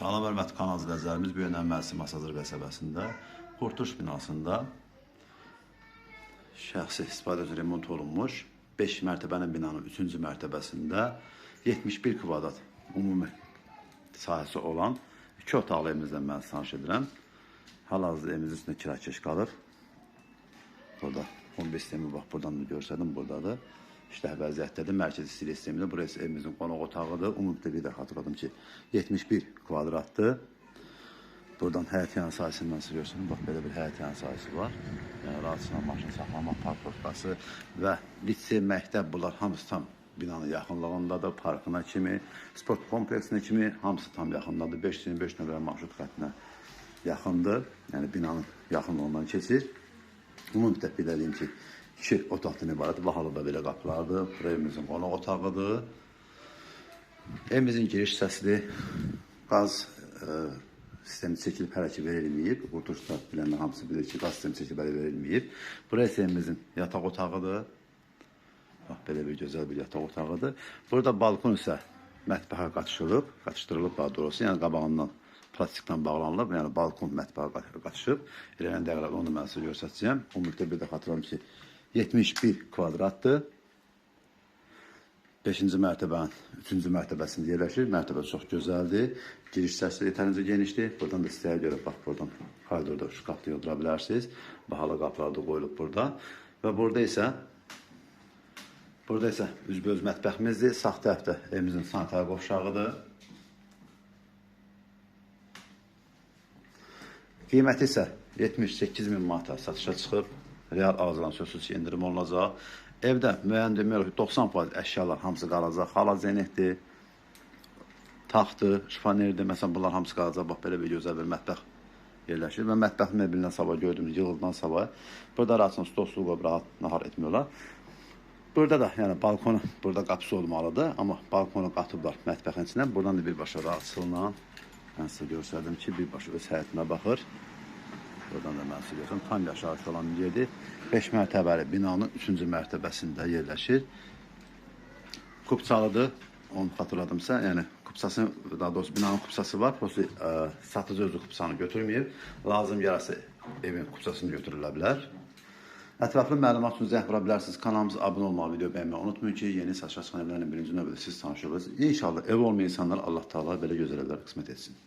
Salam hörmətli kanal izləyicilərimiz bu gün əməlsi Masazır qəsəbəsində Qurtuş binasında şəxsi istifadə üzrə remont olunmuş 5 mərtəbənin binanın 3-cü mərtəbəsində 71 kvadrat ümumi sahəsi olan 2 otaqlı evimizdən mən tanış edirəm. Hal-hazırda evimizin üstündə kirakeş qalır. Burada 15 sistemi bax buradan da görsədim buradadır. İşləh vəziyyətdədir. Mərkəzi istilik sistemində burası evimizin qonaq otağıdır. Ümumilikdə bir də xatırladım ki 71 kvadratdır. Buradan həyət yanı sahəsindən görürsünüz. Bax belə bir həyət yanı sahəsi var. Yəni rahatçılıqla maşın saxlama parkovkası və lisey, məktəb bunlar hamısı tam binanın yaxınlığındadır. Parkına kimi, sport kompleksinə kimi hamısı tam yaxındadır. 525 nömrə marşrut xəttinə yaxındır. Yəni binanın yaxınlığından keçir. Ümumilikdə belə deyim ki, iki otaqdan ibarət bahalı da belə qapılardır. Bura evimizin qonaq otağıdır. Evimizin giriş hissəsidir. Qaz e, sistemi çəkilib hələ ki verilməyib. Qurtuluşda bilənlər hamısı bilir ki, qaz sistemi çəkilib hələ verilməyib. Burası evimizin yataq otağıdır. Bax belə bir gözəl bir yataq otağıdır. Burada balkon isə mətbəxə qatışılıb, qatışdırılıb daha doğrusu, yəni qabağından plastikdən bağlanılıb, yəni balkon mətbəxə qatışıb. Eləyən dəqiqələr onu mən sizə göstərəcəyəm. Ümumilikdə bir də xatırladım ki, 71 kvadratdır. 5-ci mərtəbənin 3-cü mərtəbəsində yerləşir. Mərtəbə çox gözəldir. Giriş hissəsi yetərincə genişdir. Buradan da istəyə görə bax buradan koridorda şkafda yoldıra bilərsiniz. Bahalı qapılar da qoyulub burada. Və burada isə burada isə üzbəüz mətbəximizdir. Sağ tərəfdə evimizin sanitar qovşağıdır. Qiyməti isə 78 min manata satışa çıxıb. Real ağızdan sözsüz ki, indirim olunacaq. Evdə müəyyən demək olar ki, 90% əşyalar hamısı qalacaq. Xalazenetdir, taxtdır, şifanerdir. Məsələn, bunlar hamısı qalacaq. Bax, belə bir gözəl bir mətbəx yerləşir. Və mətbəx meblindən sabah gördüyümüz yığıldan sabah. Burada rahatçın stol stol qoyub rahat nahar etmiyorlar. Burada da yəni balkonu, burada qapısı olmalıdır. Amma balkonu qatıblar mətbəxin içinə. Buradan da birbaşa rahatçılıqla mən sizə göstərdim ki, birbaşa öz həyətinə baxır. Buradan da mən sizə göstərdim. Tam yaşayış olan yerdir. 5 mərtəbəli binanın 3-cü mərtəbəsində yerləşir. Kupçalıdır. Onu xatırladımsa, yəni kupçası, daha doğrusu binanın kupçası var. Prosta ə, satıcı özü kupçanı götürməyib. Lazım gəlirsə evin kupçasını götürülə bilər. Ətraflı məlumat üçün zəng vura. Kanalımıza abunə olmağı, video bəyənməyi unutmayın ki, yeni saç açan evlərlə birinci növbədə siz tanış. İnşallah ev olmayan insanlar Allah Taala belə gözəl evlər qismət etsin.